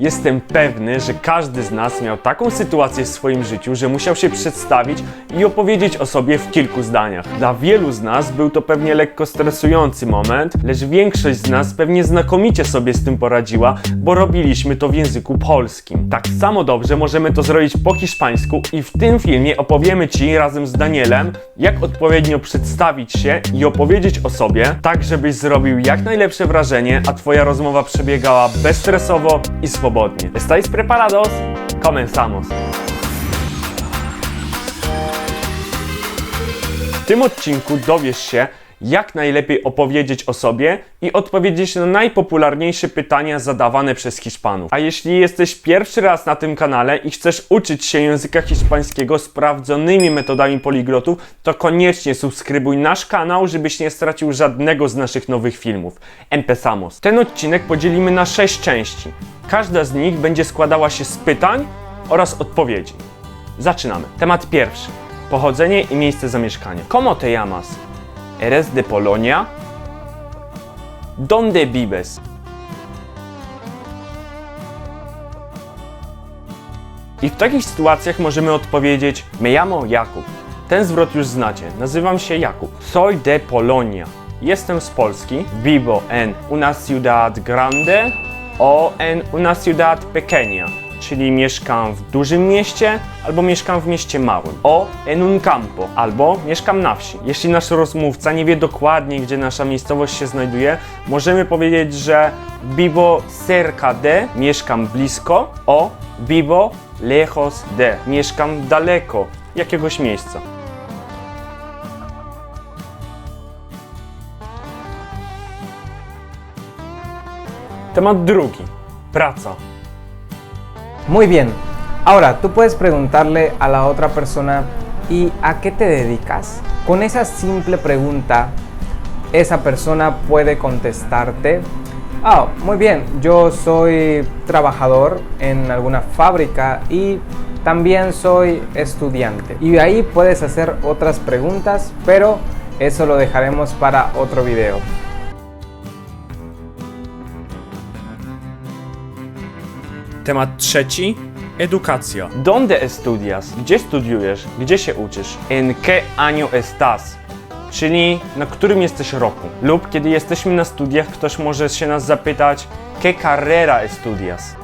Jestem pewny, że każdy z nas miał taką sytuację w swoim życiu, że musiał się przedstawić i opowiedzieć o sobie w kilku zdaniach. Dla wielu z nas był to pewnie lekko stresujący moment, lecz większość z nas pewnie znakomicie sobie z tym poradziła, bo robiliśmy to w języku polskim. Tak samo dobrze możemy to zrobić po hiszpańsku i w tym filmie opowiemy Ci razem z Danielem, jak odpowiednio przedstawić się i opowiedzieć o sobie, tak żebyś zrobił jak najlepsze wrażenie, a Twoja rozmowa przebiegała bezstresowo i swobodnie. ¿Estáis preparados? Comenzamos. W tym odcinku dowiesz się, jak najlepiej opowiedzieć o sobie i odpowiedzieć na najpopularniejsze pytania zadawane przez Hiszpanów. A jeśli jesteś pierwszy raz na tym kanale i chcesz uczyć się języka hiszpańskiego sprawdzonymi metodami poliglotów, to koniecznie subskrybuj nasz kanał, żebyś nie stracił żadnego z naszych nowych filmów. Empezamos. Ten odcinek podzielimy na 6 części. Każda z nich będzie składała się z pytań oraz odpowiedzi. Zaczynamy. Temat pierwszy. Pochodzenie i miejsce zamieszkania. ¿Cómo te llamas? ¿Eres de Polonia? ¿Dónde vives? I w takich sytuacjach możemy odpowiedzieć Me llamo Jakub. Ten zwrot już znacie. Nazywam się Jakub. Soy de Polonia. Jestem z Polski. Vivo en una ciudad grande o en una ciudad pequeña. Czyli mieszkam w dużym mieście albo mieszkam w mieście małym. O en un campo albo mieszkam na wsi. Jeśli nasz rozmówca nie wie dokładnie, gdzie nasza miejscowość się znajduje, możemy powiedzieć, że vivo cerca de mieszkam blisko o vivo lejos de mieszkam daleko jakiegoś miejsca. Temat drugi. Praca. Muy bien. Ahora, tú puedes preguntarle a la otra persona, ¿y a qué te dedicas? Con esa simple pregunta, esa persona puede contestarte, ah, muy bien, yo soy trabajador en alguna fábrica y también soy estudiante. Y ahí puedes hacer otras preguntas, pero eso lo dejaremos para otro video. Temat trzeci. Edukacja. Donde estudias? Gdzie studiujesz? Gdzie się uczysz? En qué año estás? Czyli na którym jesteś roku? Lub kiedy jesteśmy na studiach, ktoś może się nas zapytać ¿Qué carrera estudias?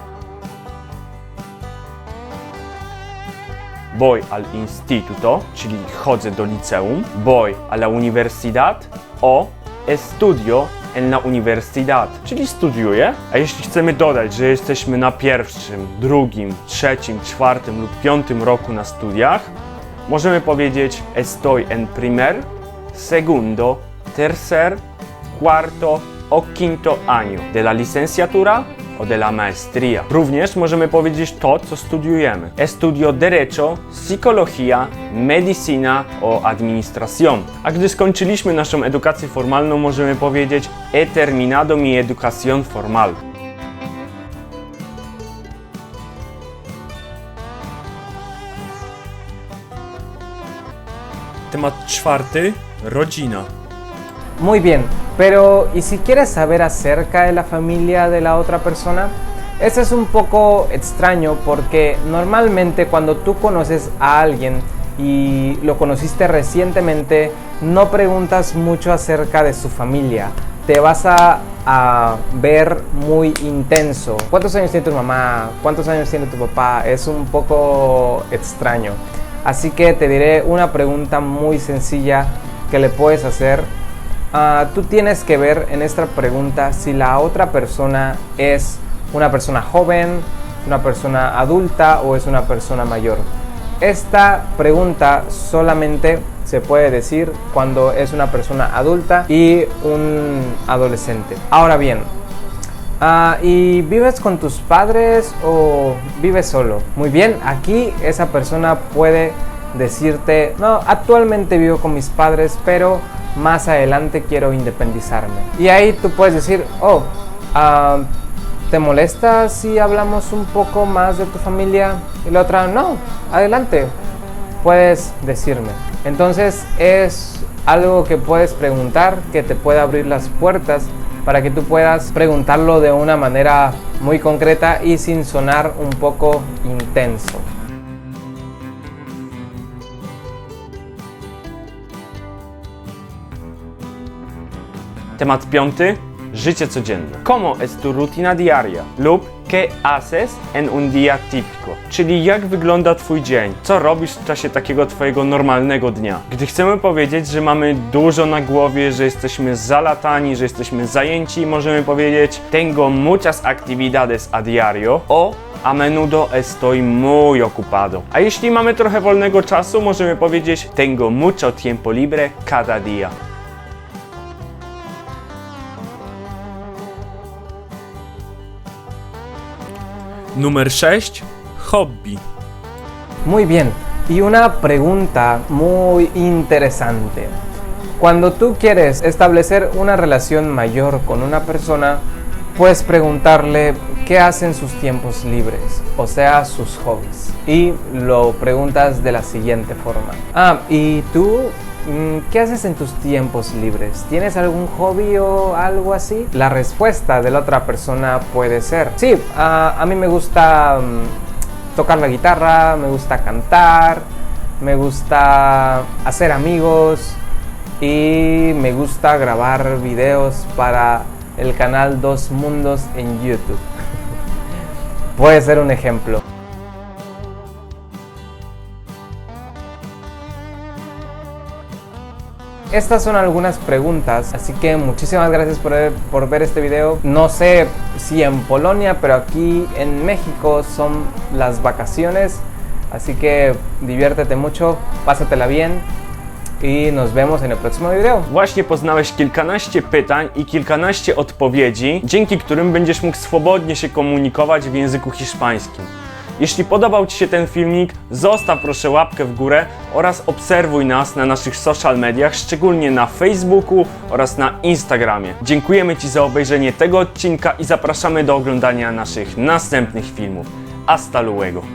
Voy al instituto, czyli chodzę do liceum. Voy a la universidad o estudio en la universidad, czyli studiuję. A jeśli chcemy dodać, że jesteśmy na pierwszym, drugim, trzecim, czwartym lub piątym roku na studiach, możemy powiedzieć estoy en primer, segundo, tercer, cuarto o quinto año de la licenciatura o de la maestría. Również możemy powiedzieć to, co studiujemy. Estudio Derecho, Psicología, Medicina o Administración. A gdy skończyliśmy naszą edukację formalną, możemy powiedzieć He terminado mi educación formal. Temat czwarty. Rodzina. Muy bien, pero ¿y si quieres saber acerca de la familia de la otra persona? Eso es un poco extraño porque normalmente cuando tú conoces a alguien y lo conociste recientemente, no preguntas mucho acerca de su familia. Te vas a, a ver muy intenso. ¿Cuántos años tiene tu mamá? ¿Cuántos años tiene tu papá? Es un poco extraño. Así que te diré una pregunta muy sencilla que le puedes hacer Ah, tú tienes que ver en esta pregunta si la otra persona es una persona joven, una persona adulta o es una persona mayor. Esta pregunta solamente se puede decir cuando es una persona adulta y un adolescente. Ahora bien, ah, ¿y vives con tus padres o vives solo? Muy bien, aquí esa persona puede decirte, no, actualmente vivo con mis padres, pero más adelante quiero independizarme. Y ahí tú puedes decir, oh, ah, ¿te molesta si hablamos un poco más de tu familia? Y la otra, no, adelante, puedes decirme. Entonces es algo que puedes preguntar, que te puede abrir las puertas para que tú puedas preguntarlo de una manera muy concreta y sin sonar un poco intenso. Temat piąty. Życie codzienne. ¿Cómo es tu rutina diaria? Lub ¿Qué haces en un día típico? Czyli jak wygląda twój dzień? Co robisz w czasie takiego twojego normalnego dnia? Gdy chcemy powiedzieć, że mamy dużo na głowie, że jesteśmy zalatani, że jesteśmy zajęci, możemy powiedzieć Tengo muchas actividades a diario o a menudo estoy muy ocupado. A jeśli mamy trochę wolnego czasu, możemy powiedzieć Tengo mucho tiempo libre cada día. Numer 6. Hobby. Muy bien, y una pregunta muy interesante. Cuando tú quieres establecer una relación mayor con una persona, puedes preguntarle qué hace en sus tiempos libres, o sea, sus hobbies. Y lo preguntas de la siguiente forma. Ah, ¿y tú qué haces en tus tiempos libres? ¿Tienes algún hobby o algo así? La respuesta de la otra persona puede ser, sí, a mí me gusta... mm, tocar la guitarra, me gusta cantar, me gusta hacer amigos y me gusta grabar videos para el canal Dos Mundos en YouTube. Puede ser un ejemplo. Estas son algunas preguntas, así que muchísimas gracias por, por ver este video. No sé si en Polonia, pero aquí en México son las vacaciones, así que diviértete mucho, pásatela bien y nos vemos en el próximo video. Właśnie poznałeś kilkanaście pytań i kilkanaście odpowiedzi, dzięki którym będziesz mógł swobodnie się komunikować w języku hiszpańskim. Jeśli podobał Ci się ten filmik, zostaw proszę łapkę w górę oraz obserwuj nas na naszych social mediach, szczególnie na Facebooku oraz na Instagramie. Dziękujemy Ci za obejrzenie tego odcinka i zapraszamy do oglądania naszych następnych filmów. Hasta luego!